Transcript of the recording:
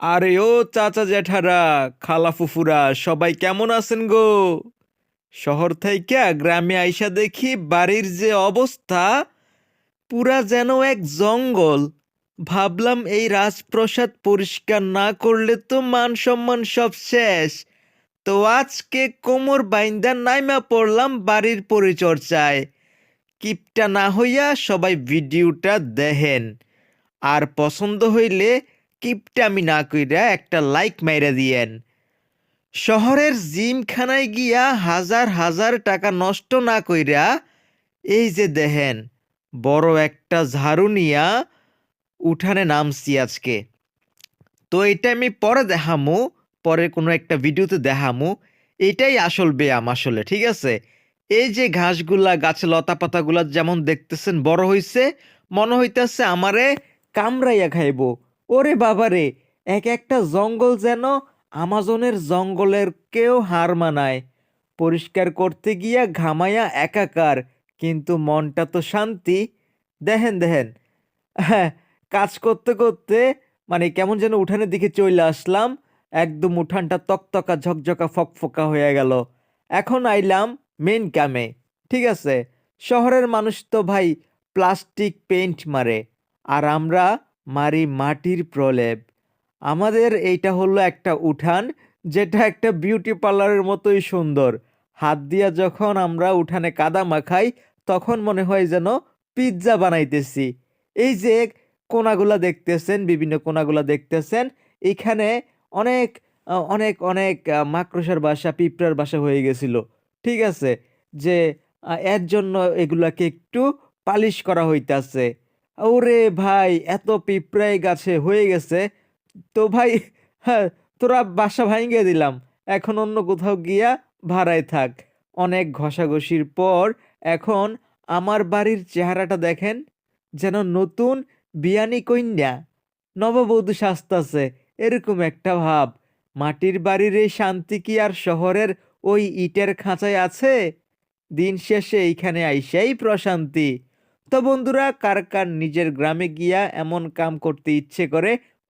আরে ও চাচা জ্যাঠারা, খালা ফুফুরা, সবাই কেমন আছেন গো? শহর থেকে গ্রামে আইসা দেখি বাড়ির যে অবস্থা, পুরা যেন এক জঙ্গল। ভাবলাম এই রাজপ্রসাদ পরিষ্কার না করলে তো মান সম্মান সব শেষ। তো আজকে কোমর বাইন্দা নাইমা পড়লাম বাড়ির পরিচর্যায়। কিপটা না হইয়া সবাই ভিডিওটা দেখেন। আর পছন্দ হইলে কিপটামি না কইরা একটা লাইক মাইরা দিয়েন। শহরের জিমখানায় গিয়া হাজার হাজার টাকা নষ্ট না কইরা এই যে দেহেন বড় একটা ঝাড়ু নিয়া উঠানে নামছি আজকে। তো এটা আমি পরে দেখামু, পরে কোনো একটা ভিডিওতে দেখামু, এটাই আসল ব্যায়াম আসলে, ঠিক আছে? এই যে ঘাসগুলা, গাছে লতা পাতাগুলা যেমন দেখতেছেন বড় হইছে, মনে হইতেছে আমারে কামড়াইয়া খাইব। ওরে বাবারে, এক একটা জঙ্গল যেন আমাজনের জঙ্গলের কেউ হার মানায়। পরিষ্কার করতে গিয়া ঘামাইয়া একাকার, কিন্তু মনটা তো শান্তি। দেখেন দেখেন। হ্যাঁ কাজ করতে করতে মানে কেমন যেন উঠানের দিকে চলে আসলাম, একদম উঠানটা তকতকা, ঝকঝকা, ফকফকা হয়ে গেল। এখন আইলাম মেন কামে ঠিক আছে? শহরের মানুষ তো ভাই প্লাস্টিক পেইন্ট মারে। আর আমরা মারি মাটির প্রলেপ। আমাদের এইটা হলো একটা উঠান, যেটা একটা বিউটি পার্লারের মতোই সুন্দর। হাত দিয়া যখন আমরা উঠানে কাদা মাখাই, তখন মনে হয় যেন পিৎজা বানাইতেছি। এই যে কোনাগুলা দেখতেছেন, বিভিন্ন কোনাগুলা দেখতেছেন, এখানে অনেক অনেক অনেক মাকড়সার বাসা, পিঁপড়ার বাসা হয়ে গেছিল। ঠিক আছে? যে এর জন্য এগুলাকে একটু পালিশ করা হইতাছে। ওরে ভাই, এত পিঁপড়াই গাছে হয়ে গেছে। তো ভাই হ্যাঁ তোরা বাসা ভাঙিয়ে দিলাম। এখন অন্য কোথাও গিয়া ভাড়ায় থাক। অনেক ঘষাঘষির পর এখন আমার বাড়ির চেহারাটা দেখেন, যেন নতুন বিয়ানি কন্যা। নববধূ সাজতাছে, এরকম একটা ভাব। মাটির বাড়ির এই শান্তি কি আর শহরের ওই ইটের খাঁচায় আছে? দিন শেষে এইখানে আইসাই প্রশান্তি। তো বন্ধুরা কার কার নিজের গ্রামে গিয়া এমন কাম করতে ইচ্ছে করে